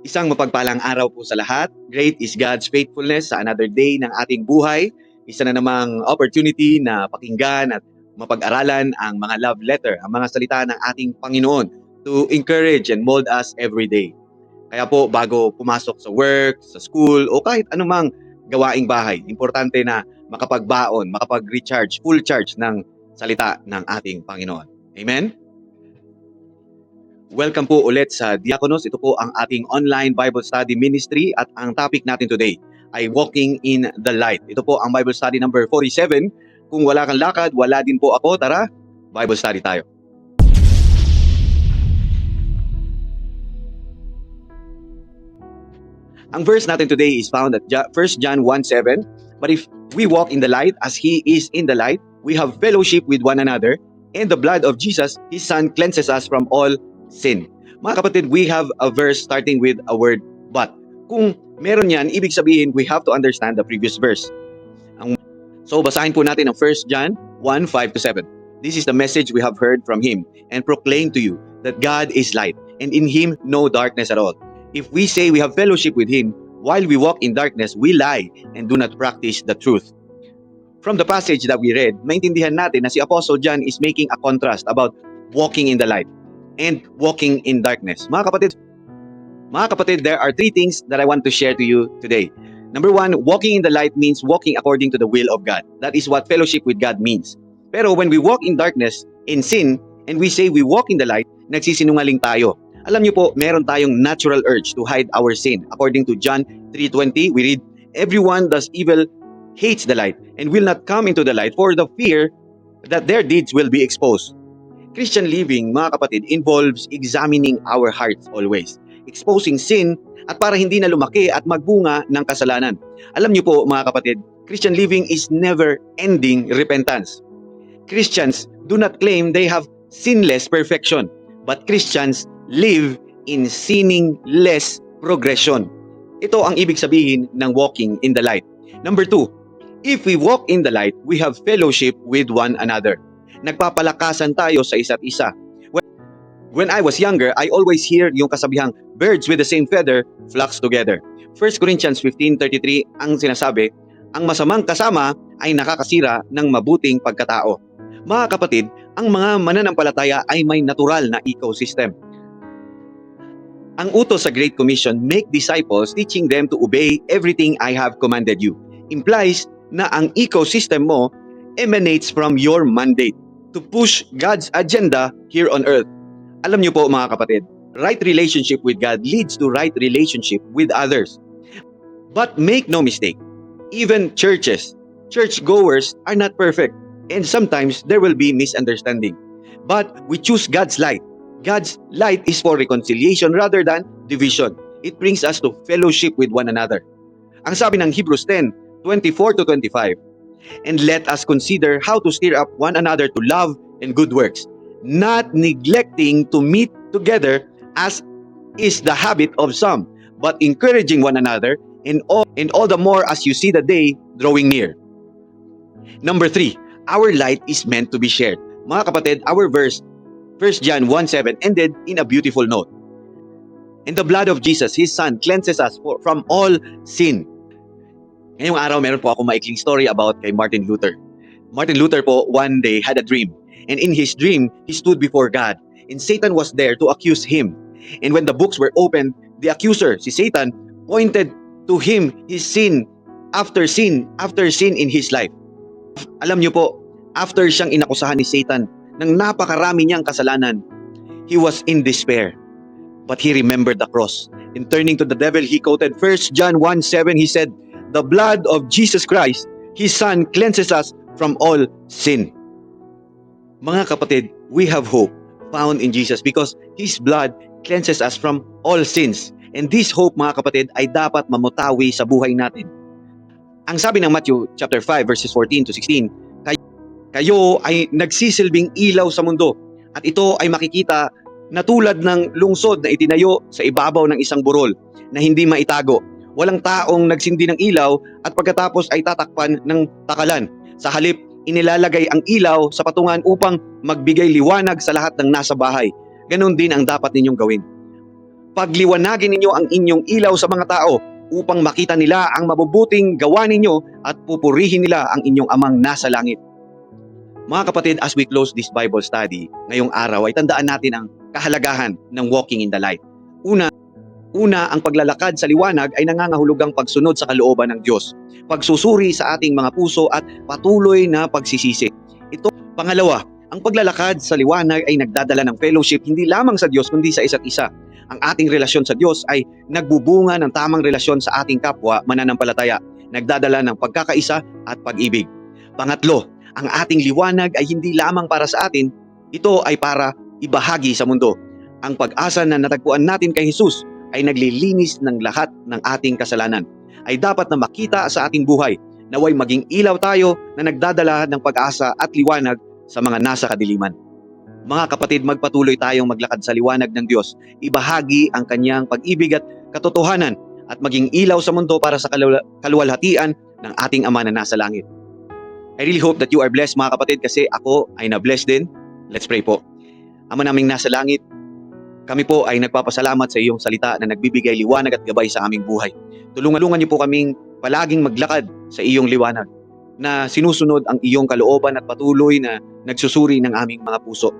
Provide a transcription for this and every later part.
Isang mapagpalang araw po sa lahat. Great is God's faithfulness sa another day ng ating buhay. Isa na namang opportunity na pakinggan at mapag-aralan ang mga love letter, ang mga salita ng ating Panginoon to encourage and mold us every day. Kaya po, bago pumasok sa work, sa school, o kahit anumang gawaing bahay, importante na makapagbaon, makapag-recharge, full charge ng salita ng ating Panginoon. Amen? Welcome po ulit sa Diakonos. Ito po ang ating online Bible study ministry at ang topic natin today ay Walking in the Light. Ito po ang Bible study number 47. Kung wala kang lakad, wala din po ako. Tara, Bible study tayo. Ang verse natin today is found at 1 John 1:7. But if we walk in the light as he is in the light, we have fellowship with one another, and the blood of Jesus, his son, cleanses us from all sin. Mga kapatid, we have a verse starting with a word but. Kung meron yan, ibig sabihin we have to understand the previous verse. Ang, so basahin po natin ang 1 John 1, 5 to 7. This is the message we have heard from him and proclaim to you that God is light and in him no darkness at all. If we say we have fellowship with him while we walk in darkness, we lie and do not practice the truth. From the passage that we read, maintindihan natin na si Apostle John is making a contrast about walking in the light and walking in darkness. Mga kapatid, mga kapatid, there are three things that I want to share to you today. Number one, walking in the light means walking according to the will of God. That is what fellowship with God means. Pero when we walk in darkness, in sin, and we say we walk in the light, nagsisinungaling tayo. Alam niyo po, meron tayong natural urge to hide our sin. According to John 3.20, we read, Everyone does evil hates the light and will not come into the light for the fear that their deeds will be exposed. Christian living, mga kapatid, involves examining our hearts always, exposing sin at para hindi na lumaki at magbunga ng kasalanan. Alam niyo po, mga kapatid, Christian living is never-ending repentance. Christians do not claim they have sinless perfection, but Christians live in sinning less progression. Ito ang ibig sabihin ng walking in the light. Number two, if we walk in the light, we have fellowship with one another. Nagpapalakasan tayo sa isa't isa. When, I was younger, I always hear yung kasabihang, birds with the same feather flocks together. 1 Corinthians 15.33 ang sinasabi, ang masamang kasama ay nakakasira ng mabuting pagkatao. Mga kapatid, ang mga mananampalataya ay may natural na ecosystem. Ang utos sa Great Commission, make disciples, teaching them to obey everything I have commanded you, implies na ang ecosystem mo emanates from your mandate to push God's agenda here on earth. Alam niyo po mga kapatid, right relationship with God leads to right relationship with others. But make no mistake, even churches, churchgoers are not perfect and sometimes there will be misunderstanding. But we choose God's light. God's light is for reconciliation rather than division. It brings us to fellowship with one another. Ang sabi ng Hebrews 10, 24 to 25, And let us consider how to stir up one another to love and good works, not neglecting to meet together as is the habit of some, but encouraging one another, and all, and all the more as you see the day drawing near. Number three, our light is meant to be shared. Mga kapatid, our verse, 1 John 1.7, ended in a beautiful note. And the blood of Jesus, His Son, cleanses us from all sin. Ngayong araw, meron po ako maikling story about kay Martin Luther. Martin Luther po, one day, had a dream. And in his dream, he stood before God. And Satan was there to accuse him. And when the books were opened, the accuser, si Satan, pointed to him his sin after sin after sin in his life. Alam niyo po, after siyang inakusahan ni Satan ng napakarami niyang kasalanan, he was in despair. But he remembered the cross. In turning to the devil, he quoted 1 John 1:7. He said, The blood of Jesus Christ, His Son, cleanses us from all sin. Mga kapatid, we have hope found in Jesus because His blood cleanses us from all sins. And this hope, mga kapatid, ay dapat mamutawi sa buhay natin. Ang sabi ng Matthew chapter 5 verses 14 to 16, kayo, kayo ay nagsisilbing ilaw sa mundo at ito ay makikita na tulad ng lungsod na itinayo sa ibabaw ng isang burol na hindi maitago. Walang taong nagsindi ng ilaw at pagkatapos ay tatakpan ng takalan. Sa halip, inilalagay ang ilaw sa patungan upang magbigay liwanag sa lahat ng nasa bahay. Ganon din ang dapat ninyong gawin. Pagliwanagin ninyo ang inyong ilaw sa mga tao upang makita nila ang mabubuting gawa ninyo at pupurihin nila ang inyong amang nasa langit. Mga kapatid, as we close this Bible study, ngayong araw ay tandaan natin ang kahalagahan ng walking in the light. Una, una ang paglalakad sa liwanag ay nangangahulugang pagsunod sa kalooban ng Diyos, pagsusuri sa ating mga puso at patuloy na pagsisisi. Ito, pangalawa, ang paglalakad sa liwanag ay nagdadala ng fellowship hindi lamang sa Diyos kundi sa isa't isa. Ang ating relasyon sa Diyos ay nagbubunga ng tamang relasyon sa ating kapwa mananampalataya, nagdadala ng pagkakaisa at pag-ibig. Pangatlo, ang ating liwanag ay hindi lamang para sa atin, ito ay para ibahagi sa mundo. Ang pag-asa na natagpuan natin kay Jesus ay naglilinis ng lahat ng ating kasalanan. Ay dapat na makita sa ating buhay. Naway maging ilaw tayo na nagdadala ng pag-asa at liwanag sa mga nasa kadiliman. Mga kapatid, magpatuloy tayong maglakad sa liwanag ng Diyos. Ibahagi ang kanyang pag-ibig at katotohanan at maging ilaw sa mundo para sa kaluwalhatian ng ating Ama na nasa langit. I really hope that you are blessed mga kapatid kasi ako ay na-bless din. Let's pray po. Ama naming nasa langit, kami po ay nagpapasalamat sa iyong salita na nagbibigay liwanag at gabay sa aming buhay. Tulungan-tulungan niyo po kaming palaging maglakad sa iyong liwanag na sinusunod ang iyong kalooban at patuloy na nagsusuri ng aming mga puso.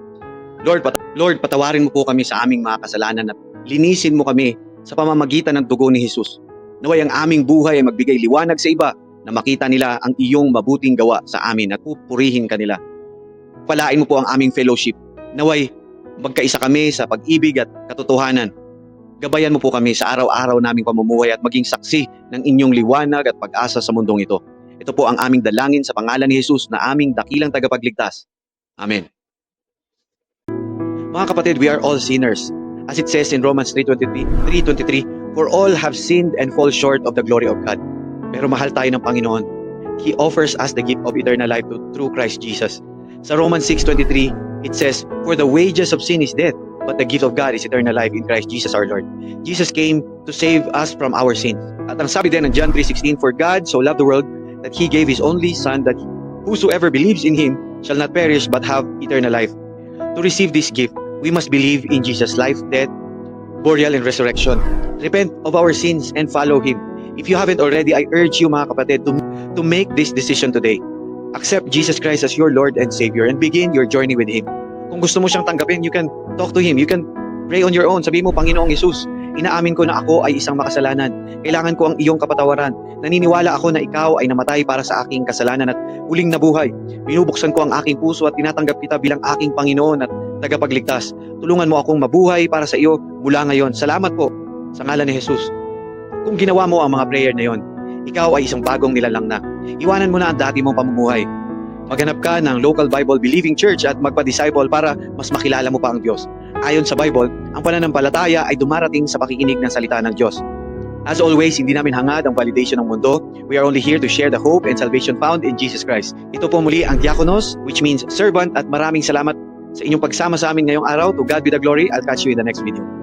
Lord, pat- Lord, patawarin mo po kami sa aming mga kasalanan at linisin mo kami sa pamamagitan ng dugo ni Jesus. Naway ang aming buhay ay magbigay liwanag sa iba na makita nila ang iyong mabuting gawa sa amin at pupurihin kanila. Palain mo po ang aming fellowship. Naway, magkaisa kami sa pag-ibig at katotohanan. Gabayan mo po kami sa araw-araw naming pamumuhay at maging saksi ng inyong liwanag at pag-asa sa mundong ito. Ito po ang aming dalangin sa pangalan ni Jesus na aming dakilang tagapagligtas. Amen. Mga kapatid, we are all sinners. As it says in Romans 3.23, 3.23, For all have sinned and fall short of the glory of God. Pero mahal tayo ng Panginoon. He offers us the gift of eternal life through Christ Jesus. Sa Romans 6.23, it says, For the wages of sin is death, but the gift of God is eternal life in Christ Jesus our Lord. Jesus came to save us from our sins. At ang sabi din ng John 3.16, For God so loved the world that He gave His only Son that whosoever believes in Him shall not perish but have eternal life. To receive this gift, we must believe in Jesus' life, death, burial, and resurrection. Repent of our sins and follow Him. If you haven't already, I urge you mga kapatid to, to make this decision today. Accept Jesus Christ as your Lord and Savior and begin your journey with Him. Kung gusto mo siyang tanggapin, you can talk to Him. You can pray on your own. Sabi mo, Panginoong Jesus, inaamin ko na ako ay isang makasalanan. Kailangan ko ang iyong kapatawaran. Naniniwala ako na ikaw ay namatay para sa aking kasalanan at huling nabuhay. Binubuksan ko ang aking puso at tinatanggap kita bilang aking Panginoon at tagapagligtas. Tulungan mo akong mabuhay para sa iyo mula ngayon. Salamat po sa ngalan ni Jesus. Kung ginawa mo ang mga prayer na yon, ikaw ay isang bagong nilalang na. Iwanan mo na ang dati mong pamumuhay. Maghanap ka ng local Bible believing church at magpa-disciple para mas makilala mo pa ang Diyos. Ayon sa Bible, ang pananampalataya ay dumarating sa pakikinig ng salita ng Diyos. As always, hindi namin hangad ang validation ng mundo. We are only here to share the hope and salvation found in Jesus Christ. Ito po muli ang diakonos, which means servant at maraming salamat sa inyong pagsama sa amin ngayong araw. To God be the glory. I'll catch you in the next video.